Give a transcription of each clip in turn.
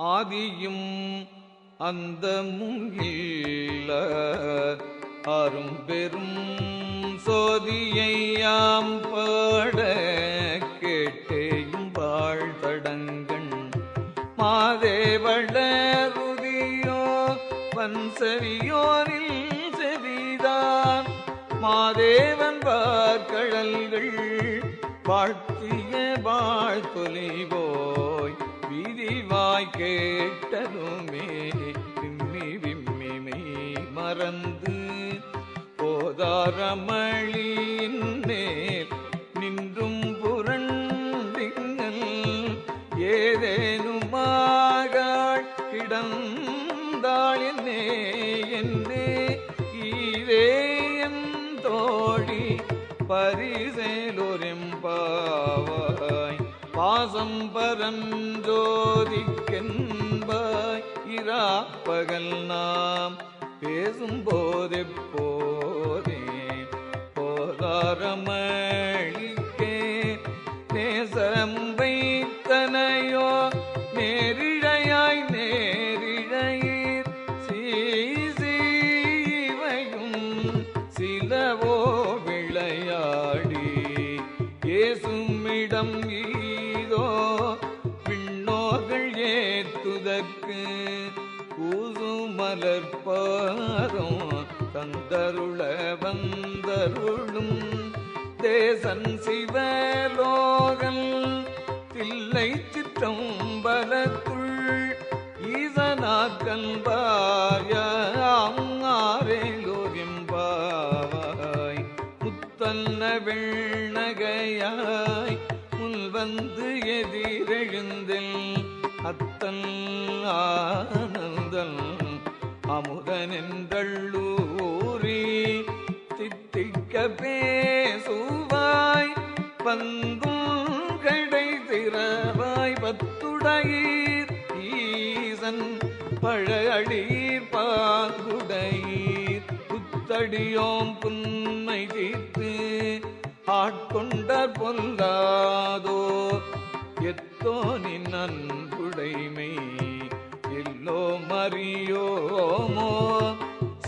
ஆதியும் அந்தமும் இல்ல. அரும்பெரும் சோதியையாம் பாட கேட்டேயும் வாழ்தடங்கண் மாதேவளருதியோ பன்சரியோரில் செவிதான். மாதேவன் பார்க்கழல்கள் வாழ்த்திய வாழ்த்தொலிவோ விரிவாய் கேட்டதுமே விம்மி மெய் மறந்து போதாரமளியின் மேல் நின்றும் புரண்டிங்கள் ஏதேனுமாக கிடந்தாள் என்னே என்னே ஈரேயம் தோழி பரிசேலொரெம்பாவாய் பாசம் பகல் நாம் பேசும் தந்தருள வந்தருளும் தேசன் சிவலோகல் தில்லை சிற்றம்பலத்துள் ஈசனாக்கன் பாயாரேலோரிம்பாவாய் முத்தன்ன வெண்ணகையாய் முன் வந்து எதிரெழுந்தில் அத்தன் ஆனந்தன் அமுதனென்றள்ளூரி தித்திக்க பேசுவாய் பந்தும் கடை திறவாய் பத்துடையீர் ஈசன் பழஅடீர் பாங்குடையீர். புத்தடியோம் புன்மை தீர்த்து ஆட்கொண்டார் பொல்லாதோ எத்தோ நின் அன்புடைமை எல்லோ மறியோமோ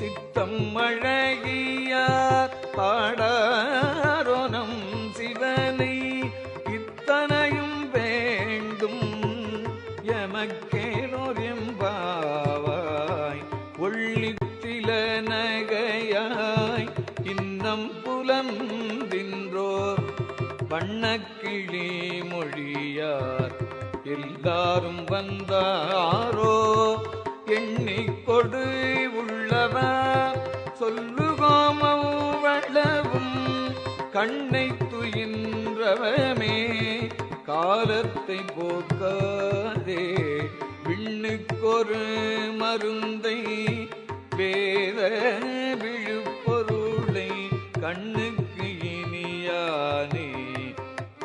சித்தம் அழகியார் பாடாரோனம் சிவனை இத்தனையும் வேண்டும் எமக்கேலோர் எம்பாவாய். ஒள்ளித்தில நகையாய் இன்னம் புலம் தின்றோர் வண்ணக்கிளி மொழியார். எல்லாரும் வந்தாரோ எண்ணிக்கொடு கண்ணை துயின்றவமே காலத்தை போக்காதே. விண்ணுக்கொரு மருந்தை வேத விழுப்பொருளை கண்ணுக்கு இனியானே.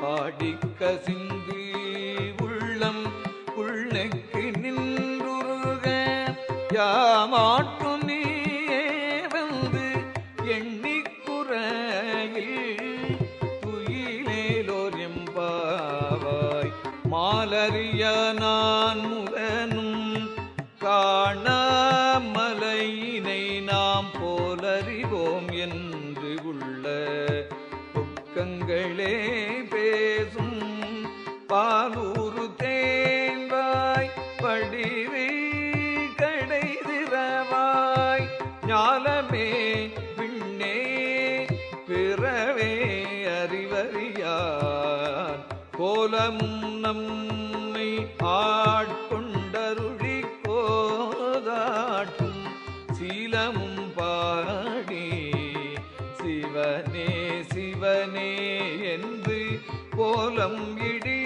பாடிக்க சிந்து கோலமும் நம்மை ஆட்கொண்டருளி கோதாட்டும் சீலமும் பாடி சிவனே சிவனே என்று கோலம் இடி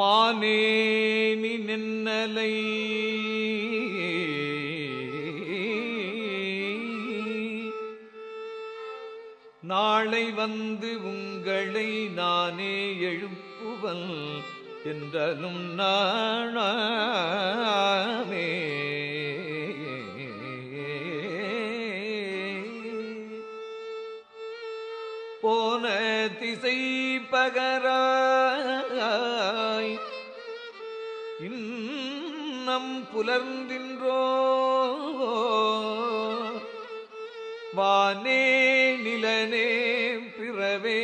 மானேனி நின்னலை. நாளை வந்து உங்களை நானே எழுப்புவன் என்றலும் நானே போன திசை பகரா புலர்ந்தின்றோ? வானே நிலனே பிறவே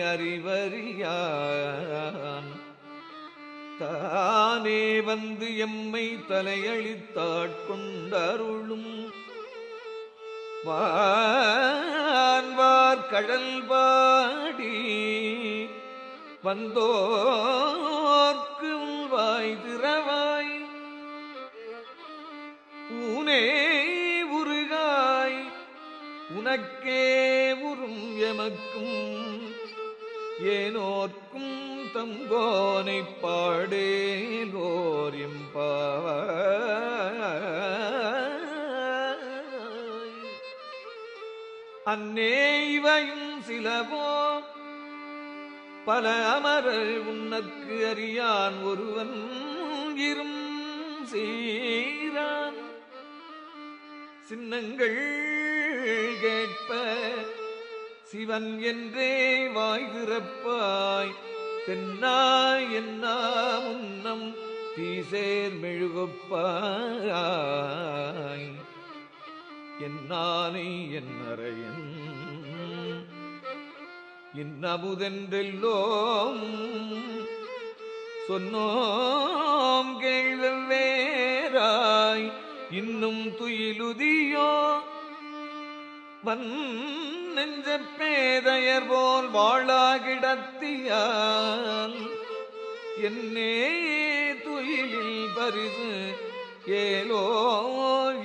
அறிவறியான். தானே வந்து எம்மை தலையளித்தாட்கொண்டருளும் வான்வார் கடல் பாடி வந்தோர்க்கும் வாய் திறவாய் ஊனே உருகாய் உனக்கே உறும் எமக்கும் ஏனோர்க்கும் தம்போனை பாடேலோர் எம்பாவாய். அன்னே இவையும் சிலவோ பல அமரர் உன்னக்கு அறியான் ஒருவன் இரும் சீரான். சின்னங்கள் கேட்ப சிவன் என்றே வாய்திறப்பாய் தென்னாய் என்ன முன்னம் தீசேர் மெழுகொப்பாய். என்னானை என்னறையன் இன்னமுதென்றெல்லோம் சொன்னோம் கேள்வெவ்வேறாய் இன்னும் துயிலுதியோ? வன் நெஞ்ச பேதையர் போல் வாழாகிடத்தியால் என்னே துயிலில் பரிசு ஏலோ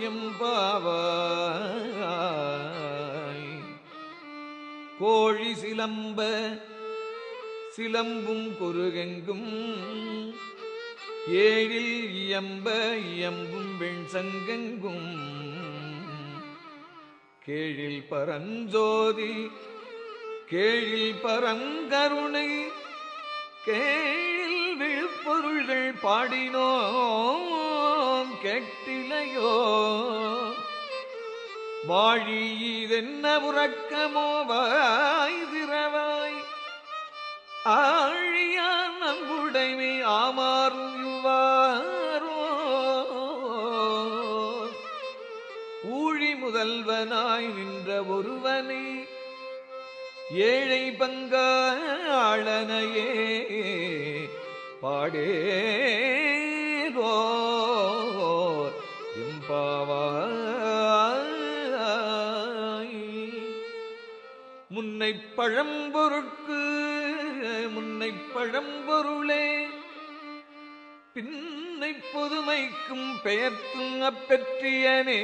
எம்பாவாய் கோழி சிலம்ப சிலம்பும் குருகெங்கும் ஏழில் இயம்ப இயம்பும் வெண் சங்கெங்கும். கேழில் பரஞ்சோதி கேழில் பரங்கருணை. கேழில் விழுப்பொருள்கள் பாடினோம் கேட்டிலையோ வாழி இதென்ன உறக்கமோ வாய் திரவாய் ஆழி அம்புடைமை ஆமாறும் இவ்வாரோ ஊழி முதல்வனாய் நின்ற ஒருவனை ஏழை பங்காளனையே பாடேகோ எம்பாவாய். முன்னை பழம்பொருட்கு பின்னை பழம்பொருளே பின்னை பொதுமைக்கும் பெயர்த்தும் அப்பற்றியனே.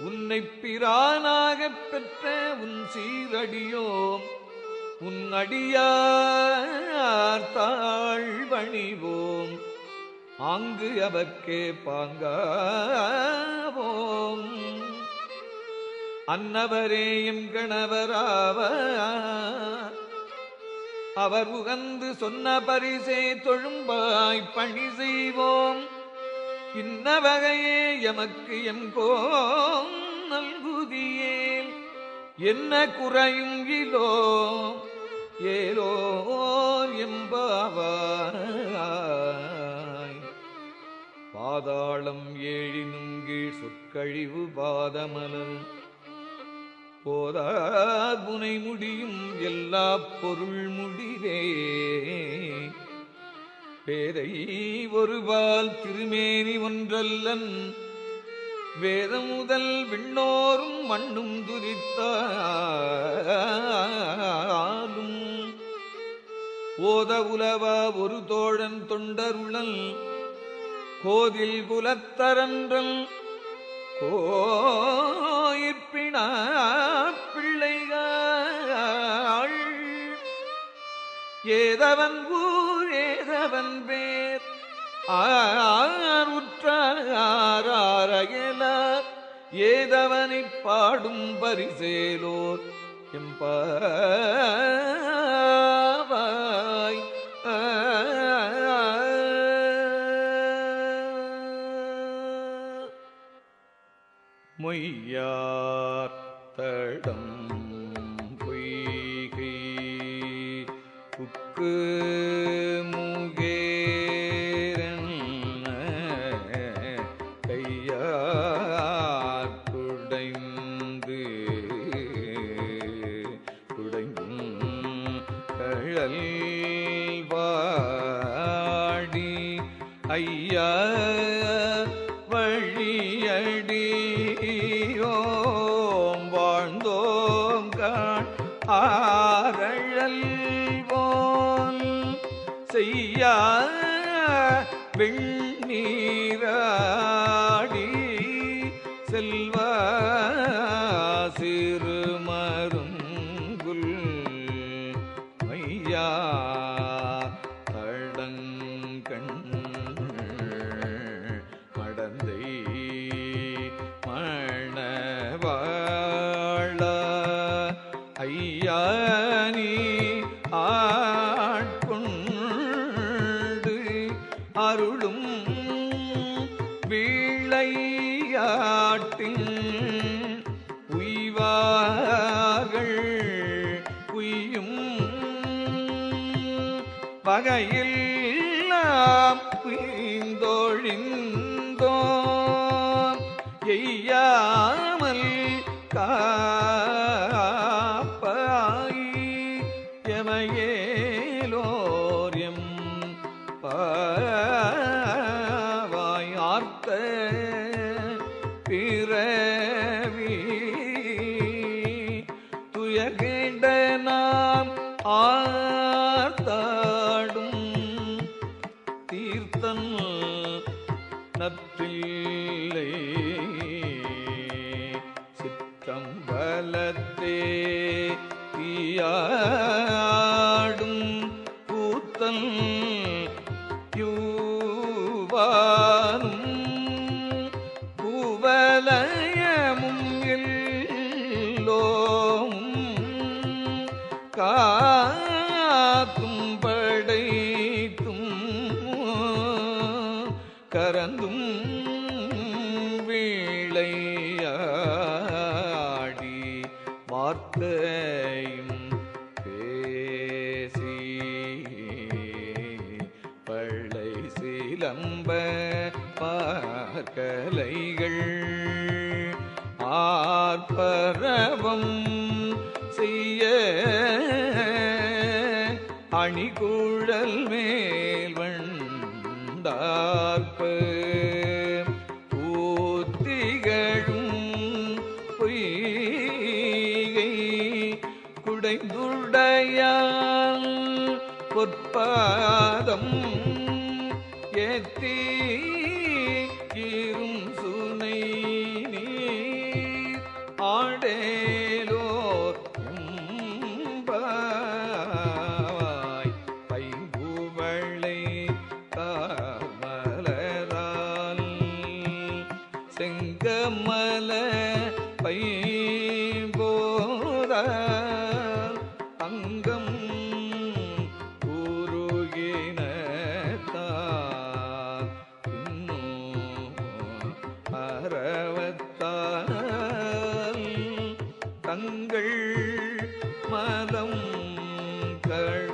உன்னை பிரானாகப் பெற்ற உன் சீரடியோம் உன் அடியார் தாழ்வணிவோம் ஆங்கு அவர்க்கே பாங்காவோம். அன்னவரேயும் கணவராவ அவர் உகந்து சொன்ன பரிசே தொழும்பாய் பணி செய்வோம். இன்ன வகையே எமக்கு எங்கோம் நல்குதியே. என்ன குறையும் இலோ ஏலோ எம்பாவாய். பாதாளம் ஏழினுங்கீழ் சொற்கழிவு பாதமலர். போதார் முடியும் எல்லா பொருள் முடிவே. பேதை ஒருபால் திருமேனி ஒன்றல்லன் வேதமுதல் விண்ணோரும் மண்ணும் துரித்தாலும் ஓத உலவா ஒரு தோழன் தொண்டருளல் கோதில் குலத்தரன்றல் கோயிற்பினா ஏதவன் ஊர் ஏதவன் பேர் ஆறுற்றாரகலார் ஏதவனை பாடும் பரிசேலோர். எம்பாய் மொய்யார் தடம் திரு का புடைந்துடையால் பொற்பாதம் ஏத்தி Hare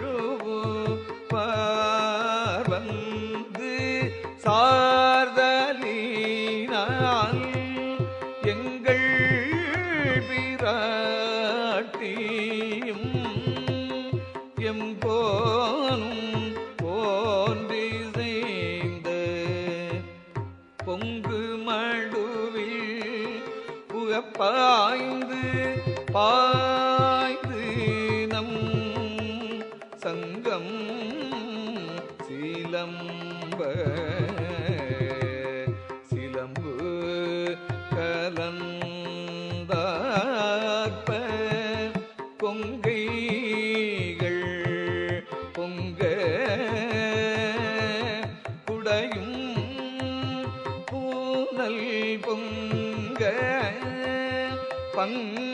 பங்கைய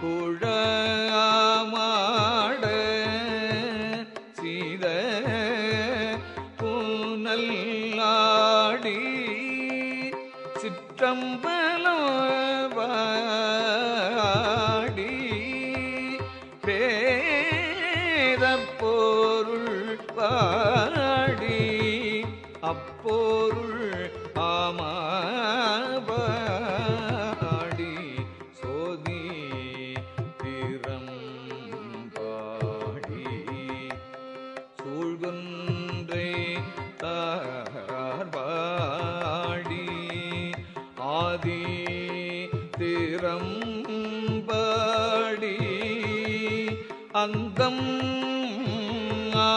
குழ அங்கம் ஆ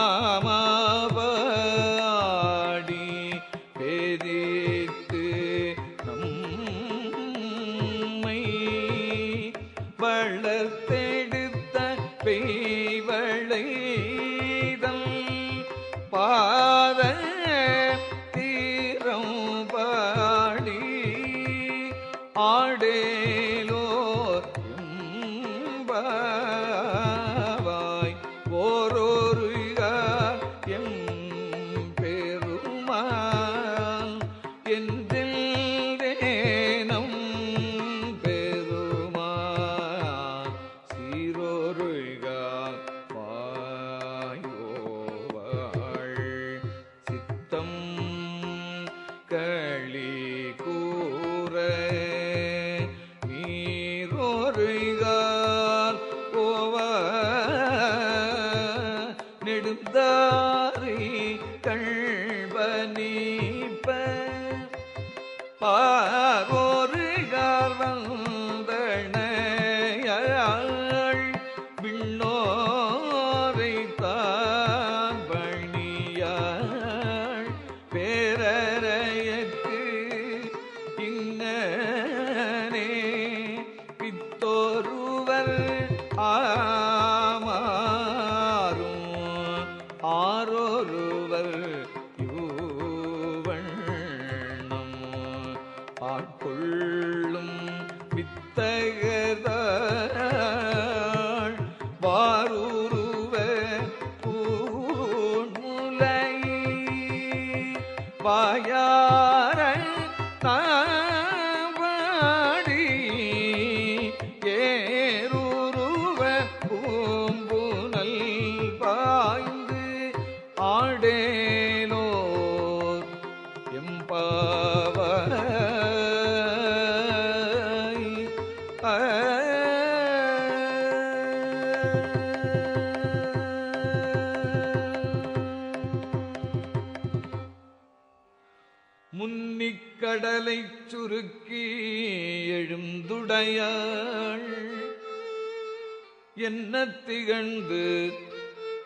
முன்னிக்கடலை சுருக்கி எழுந்துடையாள். என்ன திகழ்ந்து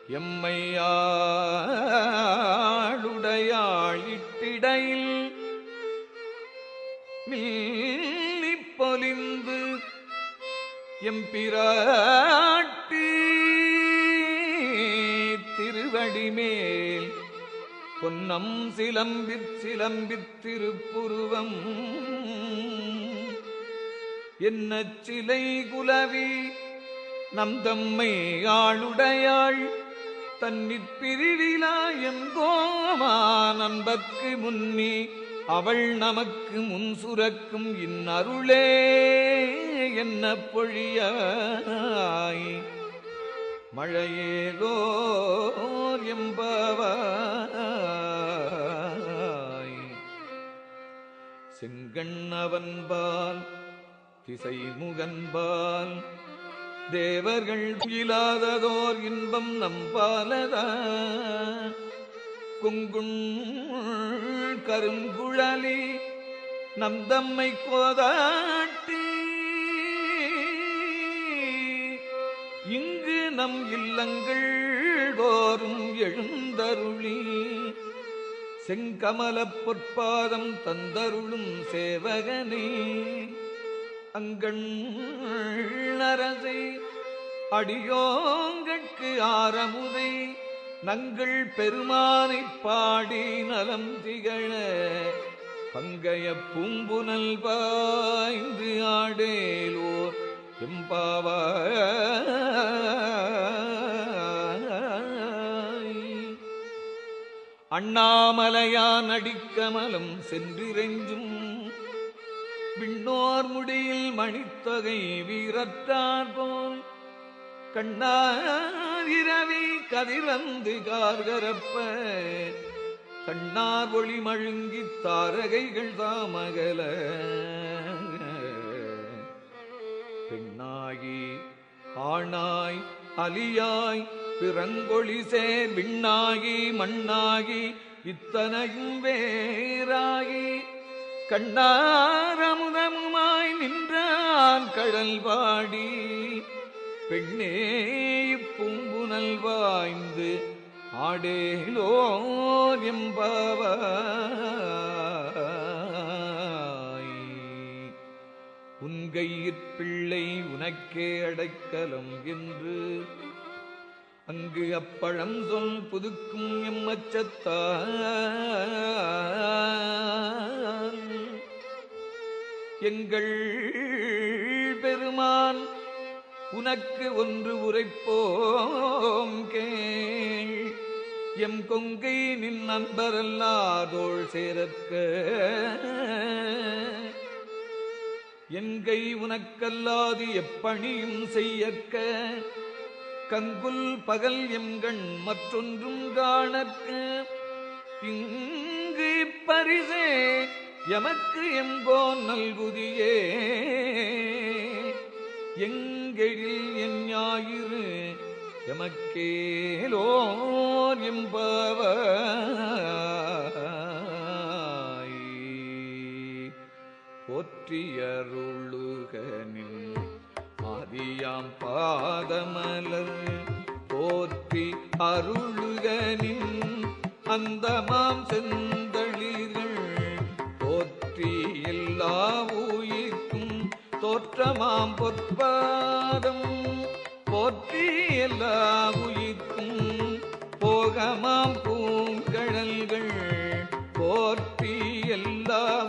எம்மையாளுடையாள் இட்டிடையில் எம்பிரா அடிமேல். பொன்னம் சிலம்பிற் சிலம்பித் திருப்புருவம். என்ன சிலை குலவி நம் தம்மை ஆளுடையாள். தன்னிற் பிரிவிலாயம் கோமா நண்பக்கு முன்னி. அவள் நமக்கு முன் சுரக்கும் இன்னருளே. என்ன பொழியாய்? மழையேலோர் எம்பவாய் செங்கண்ணவன்பால் திசை முகன்பால் தேவர்கள் இல்லாததோர் இன்பம் நம்பாலதா. குங்குண் கருங்குழலி நந்தம்மை கோதாட்டி. இங்கு நம் இல்லங்கள் தோறும் எழுந்தருளி செங்கமலப் பொற்பாதம் தந்தருளும் சேவகனே அங்கண் அரசை அடியோங்கட்கு ஆரமுதை நங்கள் பெருமானைப் பாடி நலம் திகழ பங்கைய பூம்புனல் பாய்ந்து ஆடேலோர் எம்பாவாய் அண்ணாமலையான் அடிக்கமலம் சென்றிரெஞ்சும் விண்ணோர் முடியில் மணித்தொகை வீரற்றார் போல். கண்ணாரிரவி கதிரந்து கார்கரப்ப கண்ணார் ஒளி மழுங்கி தாரகைகள் தாமகல. பெண்ணாகி ஆணாய் அலியாய் பிறங்கொழி சேர் விண்ணாகி மண்ணாகி இத்தனையும் வேறாகி கண்ணாரமுதமுமாய் நின்றான் கடல் வாடி. பெண்ணே பூம்புனல் வாய்ந்து ஆடேலோ எம்பாவாய் உன்கையிற் பிள்ளை உனக்கே அடைக்கலம் என்று. அங்கு அப்பழம் சொல் புதுக்கும் எம்மச்சத்தான். எங்கள் பெருமான் உனக்கு ஒன்று உரைப்போம் கேள். எம் கொங்கை நின் நண்பரல்லாதோள் சேரற்க எங்கை உனக்கல்லாது எப்பணியும் செய்யக்க? கங்குல் பகல் எம்கண் மற்றொன்றும் காணற்க இங்கு பரிசே எமக்கு எங்கோ நல்குதியே. எங்கெழில் என் ஞாயிறு எமக்கேலோர் எம்பவாய் போற்றியருளுகனின் ஆதியாம் பாதமலர் போற்றி அருளுகனின் அந்தமாம் செந்தளிர்கள் போற்றி எல்லா உயிர்க்கும் தோற்றமாம் பொற்பாதம். போற்றி எல்லா உயிர்க்கும் போகமாம் பூங்கழல்கள் போற்றி எல்லா